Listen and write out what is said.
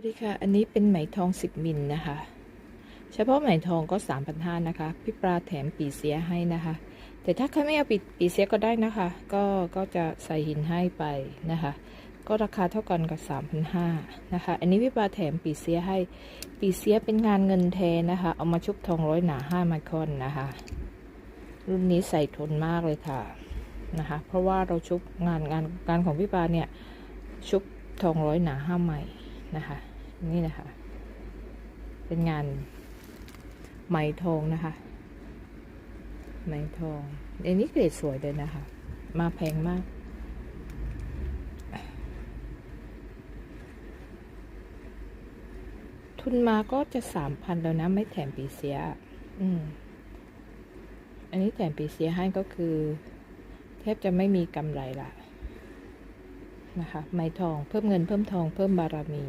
สวัสดีค่ะ อันนี้เป็นไหมทอง 10 มิลนะคะ เฉพาะไหมทองก็ 3,500นะคะ พี่ปลาแถมปีเสียให้นะคะ แต่ถ้าใครไม่เอาปีปีเสียก็ได้นะคะ ก็ก็จะใส่หินให้ไปนะคะ ก็ราคาเท่ากันกับ3,500นะคะ อันนี้พี่ปลาแถมปีเสียให้ ปีเสียเป็นงานเงินแทนนะคะ เอามาชุบทองร้อยหนา5ไมครอนนะคะ รุ่นนี้ใส่ทนมากเลยค่ะนะคะ เพราะว่าเราชุบงานงานงานของพี่ปลาเนี่ยชุบทองร้อยหนาห้าไหมนะคะ นี่นะคะ เป็นงานไหมทองนะคะ ไหมทองอันนี้เกรดสวยเลยนะคะ มาแพงมาก ทุนมาก็จะสามพันแล้วนะ ไม่แถมปีเสีย อืม อันนี้แถมปีเสียให้ก็คือ แทบจะไม่มีกำไรละนะคะ ไม้ทอง เพิ่มเงินเพิ่มทอง เพิ่มบารมี